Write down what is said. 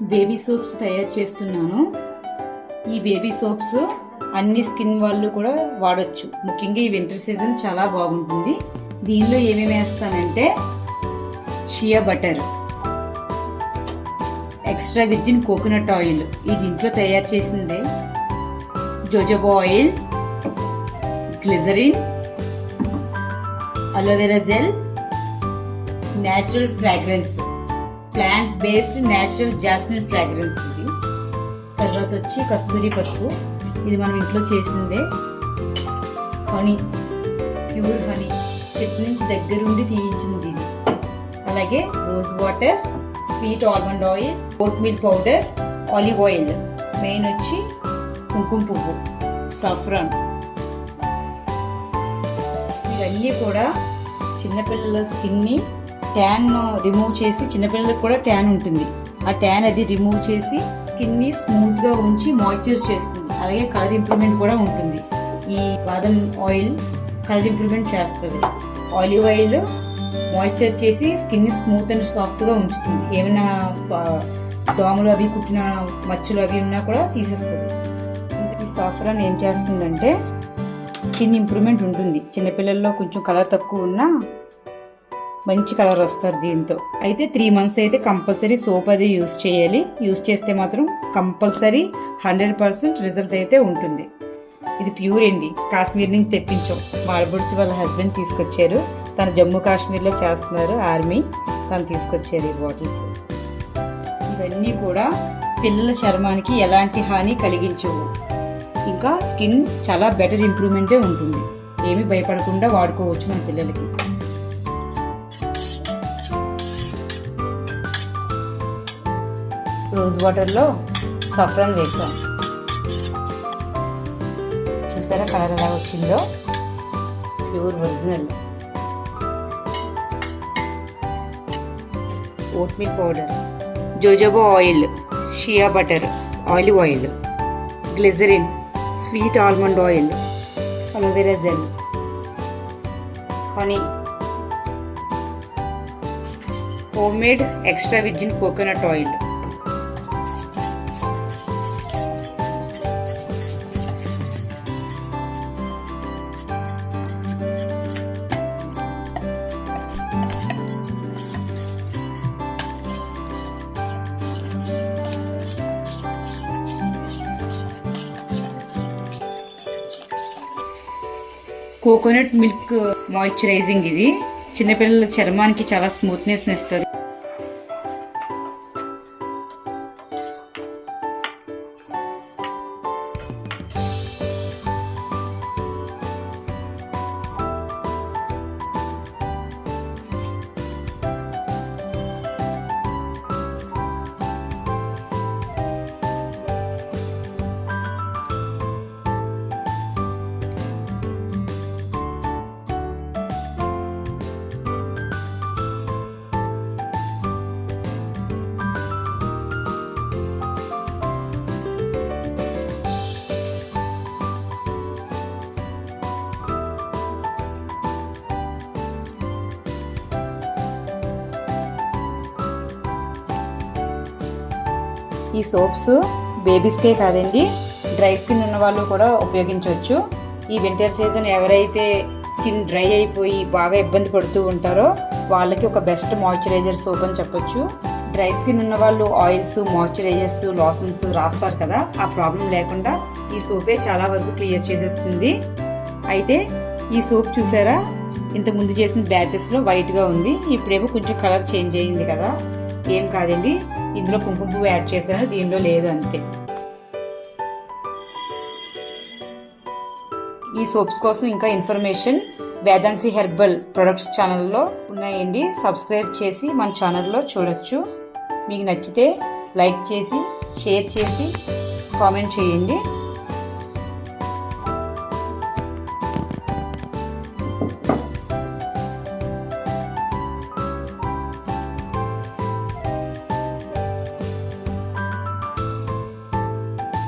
Baby soaps తయారు చేస్తున్నాను. ఈ బేబీ సోప్స్ అన్ని స్కిన్ వాళ్ళు కూడా వాడచ్చు. ముఖ్యంగా ఈ వింటర్ సీజన్ చాలా బాగుంటుంది. దీనిలో ఏమేమి వేస్తానంటే shea butter extra virgin coconut oil ఇది ఇంట్లో తయారు చేసిందే jojoba oil glycerin aloe vera gel natural fragrance. Plant based natural jasmine fragrance ఇది. తర్వాత వచ్చి కస్తూరి పసుపు. ఇది మనం ఇంట్లో చేసిందే హనీ. Pure honey. చెట్టు నుంచి దగ్గరుండి తీయించింది ఇది. అలాగే rose water sweet almond oil oat milk powder olive oil. Main వచ్చి కుంకుమ పువ్వు సఫ్రాన్. ఇవన్నీ కూడా చిన్నపిల్లల స్కిన్ని ట్యాన్ రిమూవ్ చేసి చిన్నపిల్లలకు కూడా ట్యాన్ ఉంటుంది. ఆ ట్యాన్ అది రిమూవ్ చేసి స్కిన్ని స్మూత్గా ఉంచి మాయిశ్చర్ చేస్తుంది. అలాగే కలర్ ఇంప్రూవ్మెంట్ కూడా ఉంటుంది. ఈ బాదం ఆయిల్ కలర్ ఇంప్రూవ్మెంట్ చేస్తుంది. ఆలివ్ ఆయిల్ మాయిశ్చర్ చేసి స్కిన్ని స్మూత్ అండ్ సాఫ్ట్గా ఉంచుతుంది. ఏమైనా స్పా- దోమలు అవి కుట్టిన మచ్చలు అవి ఉన్నా కూడా తీసేస్తుంది. ఈ సాఫ్రాన్ ఏం చేస్తుందంటే స్కిన్ ఇంప్రూవ్మెంట్ ఉంటుంది. చిన్నపిల్లల్లో కొంచెం కలర్ తక్కువ ఉన్నా మంచి కలర్ వస్తారు దీంతో. అయితే త్రీ మంత్స్ అయితే కంపల్సరీ సోప్ అది యూస్ చేయాలి. యూస్ చేస్తే మాత్రం కంపల్సరీ హండ్రెడ్ పర్సెంట్ రిజల్ట్ అయితే ఉంటుంది. ఇది ప్యూర్ అండి. కాశ్మీర్ నుంచి తెప్పించాం. మాడబుడ్చి వాళ్ళ హస్బెండ్ తీసుకొచ్చారు. తను జమ్మూ కాశ్మీర్లో చేస్తున్నారు ఆర్మీ. తను తీసుకొచ్చారు ఈ బాటిల్స్. ఇవన్నీ కూడా పిల్లల చర్మానికి ఎలాంటి హాని కలిగించవు. ఇంకా స్కిన్ చాలా బెటర్ ఇంప్రూవ్మెంటే ఉంటుంది. ఏమీ భయపడకుండా వాడుకోవచ్చు మన పిల్లలకి. రోజ్ వాటర్లో సఫ్రన్ వేసాం చూసారా కలర్ ఎలా వచ్చిందో? Pure original. Oatmeal powder jojoba oil shea butter olive oil glycerin sweet almond oil aloe vera gel honey. Home made extra virgin coconut oil. Coconut milk moisturising ఇది. చిన్నపిల్లల చర్మానికి చాలా స్మూత్నెస్ ఇస్తుంది ఈ సోప్స్ బేబీస్కే కాదండి. డ్రై స్కిన్ ఉన్న వాళ్ళు కూడా ఉపయోగించవచ్చు. ఈ వింటర్ సీజన్ ఎవరైతే స్కిన్ డ్రై అయిపోయి బాగా ఇబ్బంది పడుతూ ఉంటారో వాళ్ళకి ఒక బెస్ట్ మాయిశ్చరైజర్ సోప్ అని చెప్పొచ్చు. డ్రై స్కిన్ ఉన్న వాళ్ళు ఆయిల్స్ మాయిశ్చరైజర్స్ లాసన్స్ రాస్తారు కదా. ఆ ప్రాబ్లం లేకుండా ఈ సోపే చాలా వరకు క్లియర్ చేసేస్తుంది. అయితే ఈ సోప్ చూసారా? ఇంత ముందు చేసిన బ్యాచెస్లో వైట్గా ఉంది. ఇప్పుడేమో కొంచెం కలర్ చేంజ్ అయింది కదా. ఏం కాదండి. ఇందులో కుంకుమ పువ్వు యాడ్ చేశాను. దీనిలో లేదు అంతే. ఈ సోప్స్ కోసం ఇంకా ఇన్ఫర్మేషన్ వేదాన్సీ హెర్బల్ ప్రొడక్ట్స్ ఛానల్లో ఉన్నాయండి. సబ్స్క్రైబ్ చేసి మన ఛానల్లో చూడొచ్చు. మీకు నచ్చితే లైక్ చేసి షేర్ చేసి కామెంట్ చేయండి.